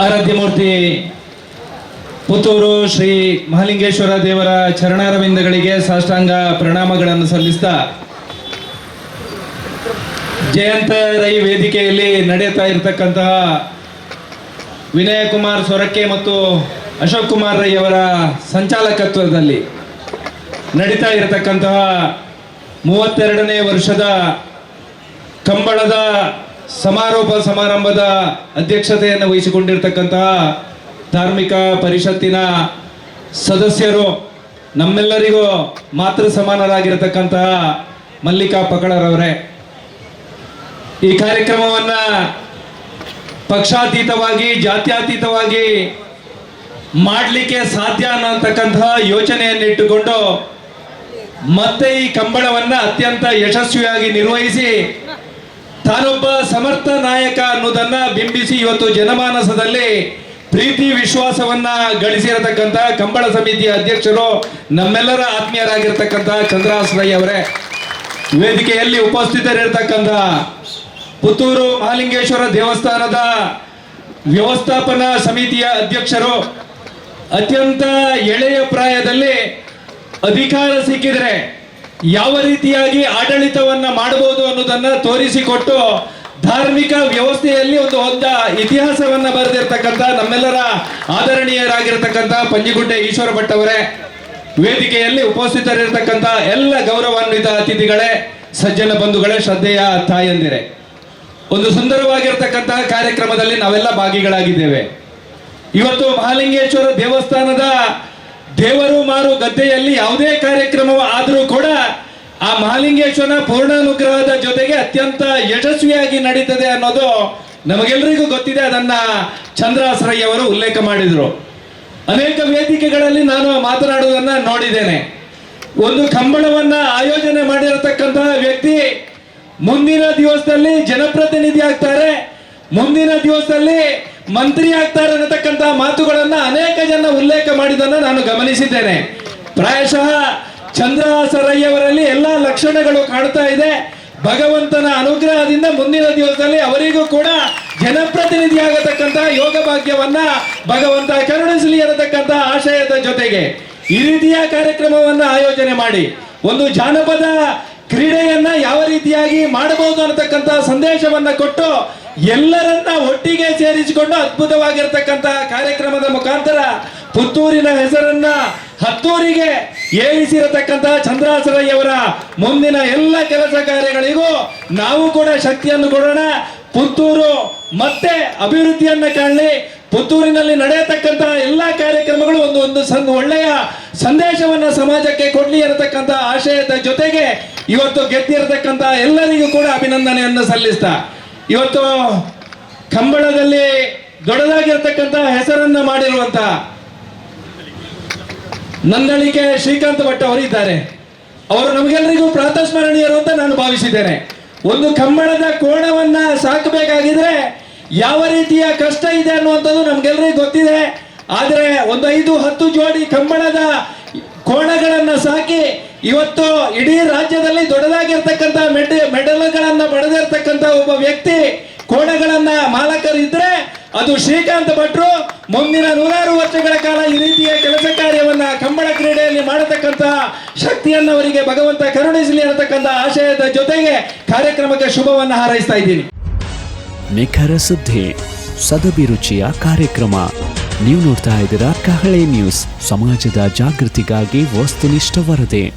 ಆರಾಧ್ಯ ಮೂರ್ತಿ, ಪುತ್ತೂರು ಶ್ರೀ ಮಹಾಲಿಂಗೇಶ್ವರ ದೇವರ ಚರಣಾರವಿಂದಗಳಿಗೆ ಸಾಷ್ಟಾಂಗ ಪ್ರಣಾಮಗಳನ್ನು ಸಲ್ಲಿಸ್ತಾ ಜಯಂತ ರೈ ವೇದಿಕೆಯಲ್ಲಿ ನಡೆಯುತ್ತಾ ಇರತಕ್ಕಂತಹ ವಿನಯ ಕುಮಾರ್ ಸೊರಕೆ ಮತ್ತು ಅಶೋಕ್ ಕುಮಾರ್ ರೈ ಅವರ ಸಂಚಾಲಕತ್ವದಲ್ಲಿ ನಡೀತಾ ಇರತಕ್ಕಂತಹ ಮೂವತ್ತೆರಡನೇ ವರ್ಷದ ಕಂಬಳದ ಸಮಾರೋಪ ಸಮಾರಂಭದ ಅಧ್ಯಕ್ಷತೆಯನ್ನು ವಹಿಸಿಕೊಂಡಿರ್ತಕ್ಕಂತಹ ಧಾರ್ಮಿಕ ಪರಿಷತ್ತಿನ ಸದಸ್ಯರು ನಮ್ಮೆಲ್ಲರಿಗೂ ಮಾತೃ ಸಮಾನರಾಗಿರತಕ್ಕಂತಹ ಮಲ್ಲಿಕಾ ಪಕಳರವರೇ, ಈ ಕಾರ್ಯಕ್ರಮವನ್ನ ಪಕ್ಷಾತೀತವಾಗಿ, ಜಾತ್ಯಾತೀತವಾಗಿ ಮಾಡಲಿಕ್ಕೆ ಸಾಧ್ಯ ಅನ್ನತಕ್ಕಂತಹ ಯೋಚನೆಯನ್ನು ಇಟ್ಟುಕೊಂಡು ಮತ್ತೆ ಈ ಕಂಬಳವನ್ನ ಅತ್ಯಂತ ಯಶಸ್ವಿಯಾಗಿ ನಿರ್ವಹಿಸಿ ತಾನೊಬ್ಬ ಸಮರ್ಥ ನಾಯಕ ಅನ್ನೋದನ್ನ ಬಿಂಬಿಸಿ ಇವತ್ತು ಜನಮಾನಸದಲ್ಲಿ ಪ್ರೀತಿ ವಿಶ್ವಾಸವನ್ನ ಗಳಿಸಿರತಕ್ಕಂತ ಕಂಬಳ ಸಮಿತಿಯ ಅಧ್ಯಕ್ಷರು ನಮ್ಮೆಲ್ಲರ ಆತ್ಮೀಯರಾಗಿರ್ತಕ್ಕಂಥ ಚಂದ್ರಾಸ್ ರೈ ಅವರೇ. ವೇದಿಕೆಯಲ್ಲಿ ಉಪಸ್ಥಿತರಿರ್ತಕ್ಕಂಥ ಪುತ್ತೂರು ಮಹಾಲಿಂಗೇಶ್ವರ ದೇವಸ್ಥಾನದ ವ್ಯವಸ್ಥಾಪನಾ ಸಮಿತಿಯ ಅಧ್ಯಕ್ಷರು, ಅತ್ಯಂತ ಎಳೆಯ ಪ್ರಾಯದಲ್ಲಿ ಅಧಿಕಾರ ಸಿಕ್ಕಿದ್ರೆ ಯಾವ ರೀತಿಯಾಗಿ ಆಡಳಿತವನ್ನ ಮಾಡಬಹುದು ಅನ್ನೋದನ್ನ ತೋರಿಸಿಕೊಟ್ಟು ಧಾರ್ಮಿಕ ವ್ಯವಸ್ಥೆಯಲ್ಲಿ ಒಂದು ಹೊತ್ತ ಇತಿಹಾಸವನ್ನ ಬರೆದಿರ್ತಕ್ಕಂಥ ನಮ್ಮೆಲ್ಲರ ಆದರಣೀಯರಾಗಿರ್ತಕ್ಕಂಥ ಪಂಜಿಗುಡ್ಡೆ ಈಶ್ವರ ಭಟ್ ಅವರೇ, ವೇದಿಕೆಯಲ್ಲಿ ಉಪಸ್ಥಿತರಿರ್ತಕ್ಕಂಥ ಎಲ್ಲ ಗೌರವಾನ್ವಿತ ಅತಿಥಿಗಳೇ, ಸಜ್ಜನ ಬಂಧುಗಳೇ, ಶ್ರದ್ಧೆಯ ತಾಯಂದಿರೇ. ಒಂದು ಸುಂದರವಾಗಿರ್ತಕ್ಕಂತಹ ಕಾರ್ಯಕ್ರಮದಲ್ಲಿ ನಾವೆಲ್ಲ ಭಾಗಿಗಳಾಗಿದ್ದೇವೆ. ಇವತ್ತು ಮಹಾಲಿಂಗೇಶ್ವರ ದೇವಸ್ಥಾನದ ದೇವರು ಮಾರು ಗದ್ದೆಯಲ್ಲಿ ಯಾವುದೇ ಕಾರ್ಯಕ್ರಮ ಆದರೂ ಕೂಡ ಆ ಮಹಾಲಿಂಗೇಶ್ವರನ ಪೂರ್ಣಾನುಗ್ರಹದ ಜೊತೆಗೆ ಅತ್ಯಂತ ಯಶಸ್ವಿಯಾಗಿ ನಡೀತದೆ ಅನ್ನೋದು ನಮಗೆಲ್ಲರಿಗೂ ಗೊತ್ತಿದೆ. ಅದನ್ನ ಚಂದ್ರಾಸರಯ್ಯ ಅವರು ಉಲ್ಲೇಖ ಮಾಡಿದ್ರು. ಅನೇಕ ವೇದಿಕೆಗಳಲ್ಲಿ ನಾನು ಮಾತನಾಡುವುದನ್ನ ನೋಡಿದ್ದೇನೆ. ಒಂದು ಕಂಬಳವನ್ನ ಆಯೋಜನೆ ಮಾಡಿರತಕ್ಕಂತಹ ವ್ಯಕ್ತಿ ಮುಂದಿನ ದಿವಸದಲ್ಲಿ ಜನಪ್ರತಿನಿಧಿ ಆಗ್ತಾರೆ. ಮುಂದಿನ ದಿವಸದಲ್ಲಿ ಮಂತ್ರಿ ಆಗ್ತಾರೆ ಅನ್ನತಕ್ಕಂತ ಮಾತುಗಳನ್ನ ಅನೇಕ ಜನ ಉಲ್ಲೇಖ ಮಾಡಿದನ್ನ ನಾನು ಗಮನಿಸಿದ್ದೇನೆ. ಪ್ರಾಯಶಃ ಚಂದ್ರಹಾಸರಯ್ಯವರಲ್ಲಿ ಎಲ್ಲಾ ಲಕ್ಷಣಗಳು ಕಾಣ್ತಾ ಇದೆ. ಭಗವಂತನ ಅನುಗ್ರಹದಿಂದ ಮುಂದಿನ ದಿವಸದಲ್ಲಿ ಅವರಿಗೂ ಕೂಡ ಜನಪ್ರತಿನಿಧಿ ಆಗತಕ್ಕಂತ ಯೋಗ ಭಾಗ್ಯವನ್ನ ಭಗವಂತ ಕರುಣಿಸಲಿ ಅನ್ನತಕ್ಕಂತಹ ಆಶಯದ ಜೊತೆಗೆ ಈ ರೀತಿಯ ಕಾರ್ಯಕ್ರಮವನ್ನ ಆಯೋಜನೆ ಮಾಡಿ, ಒಂದು ಜಾನಪದ ಕ್ರೀಡೆಯನ್ನ ಯಾವ ರೀತಿಯಾಗಿ ಮಾಡಬಹುದು ಅನ್ನತಕ್ಕಂತಹ ಸಂದೇಶವನ್ನ ಕೊಟ್ಟು ಎಲ್ಲರನ್ನ ಒಟ್ಟಿಗೆ ಸೇರಿಸಿಕೊಂಡು ಅದ್ಭುತವಾಗಿರ್ತಕ್ಕಂತ ಕಾರ್ಯಕ್ರಮದ ಮುಖಾಂತರ ಪುತ್ತೂರಿನ ಹೆಸರನ್ನ ಹತ್ತೂರಿಗೆ ಏರಿಸಿರತಕ್ಕಂತ ಚಂದ್ರಾಸರಯ್ಯವರ ಮುಂದಿನ ಎಲ್ಲ ಕೆಲಸ ಕಾರ್ಯಗಳಿಗೂ ನಾವು ಕೂಡ ಶಕ್ತಿಯನ್ನು ಕೊಡೋಣ. ಪುತ್ತೂರು ಮತ್ತೆ ಅಭಿವೃದ್ಧಿಯನ್ನ ಕಾಣಲಿ. ಪುತ್ತೂರಿನಲ್ಲಿ ನಡೆಯತಕ್ಕಂತಹ ಎಲ್ಲಾ ಕಾರ್ಯಕ್ರಮಗಳು ಒಂದು ಒಂದು ಸಂ- ಒಳ್ಳೆಯ ಸಂದೇಶವನ್ನ ಸಮಾಜಕ್ಕೆ ಕೊಡ್ಲಿ ಅನ್ನತಕ್ಕಂತಹ ಆಶಯದ ಜೊತೆಗೆ ಇವತ್ತು ಗೆದ್ದಿರತಕ್ಕಂತಹ ಎಲ್ಲರಿಗೂ ಕೂಡ ಅಭಿನಂದನೆಯನ್ನು ಸಲ್ಲಿಸ್ತಾ. ಇವತ್ತು ಕಂಬಳದಲ್ಲಿ ದೊಡ್ಡದಾಗಿರ್ತಕ್ಕಂತ ಹೆಸರನ್ನ ಮಾಡಿರುವಂತ ನಂದಳಿಕೆ ಶ್ರೀಕಾಂತ್ ಭಟ್ ಅವರು ಇದ್ದಾರೆ ಅವರು ನಮಗೆಲ್ಲರಿಗೂ ಪ್ರಾತಸ್ಮರಣೀಯರು ಅಂತ ನಾನು ಭಾವಿಸಿದ್ದೇನೆ. ಒಂದು ಕಂಬಳದ ಕೋಣವನ್ನ ಸಾಕಬೇಕಾಗಿದ್ರೆ ಯಾವ ರೀತಿಯ ಕಷ್ಟ ಇದೆ ಅನ್ನುವಂಥದ್ದು ನಮ್ಗೆಲ್ಲರಿಗೂ ಗೊತ್ತಿದೆ. ಆದ್ರೆ ಒಂದು ಐದು ಹತ್ತು ಜೋಡಿ ಕಂಬಳದ ಕೋಣಗಳನ್ನ ಸಾಕಿ ಇವತ್ತು ಇಡೀ ರಾಜ್ಯದಲ್ಲಿ ದೊಡ್ಡದಾಗಿರ್ತಕ್ಕಂಥ ಮೆಡ್, ಮೆಡಲ್ಗಳನ್ನ ಪಡೆದಿರ್ತಕ್ಕಂಥ ಒಬ್ಬ ವ್ಯಕ್ತಿ, ಕೋಣಗಳನ್ನ ಮಾಲಕರಿದ್ರೆ ಅದು ಶ್ರೀಕಾಂತ್ ಭಟ್ರು ಮುಂದಿನ ನೂರಾರು ವರ್ಷಗಳ ಕಾಲ ಈ ರೀತಿಯ ಕೆಲಸ ಕಾರ್ಯವನ್ನ ಕಂಬಳ ಕ್ರೀಡೆಯಲ್ಲಿ ಮಾಡತಕ್ಕಂಥ ಶಕ್ತಿಯನ್ನು ಅವರಿಗೆ ಭಗವಂತ ಕರುಣಿಸಲಿ ಅನ್ನತಕ್ಕಂಥ ಆಶಯದ ಜೊತೆಗೆ ಕಾರ್ಯಕ್ರಮಕ್ಕೆ ಶುಭವನ್ನು ಹಾರೈಸ್ತಾ ಇದ್ದೀನಿ. ನಿಖರ ಸುದ್ದಿ ಸದಭಿರುಚಿಯ ಕಾರ್ಯಕ್ರಮ. ನೀವು ನೋಡ್ತಾ ಇದ್ದೀರಾ ಕಹಳೆ ನ್ಯೂಸ್, ಸಮಾಜದ ಜಾಗೃತಿಗಾಗಿ ವಸ್ತುನಿಷ್ಠ ವರದಿ.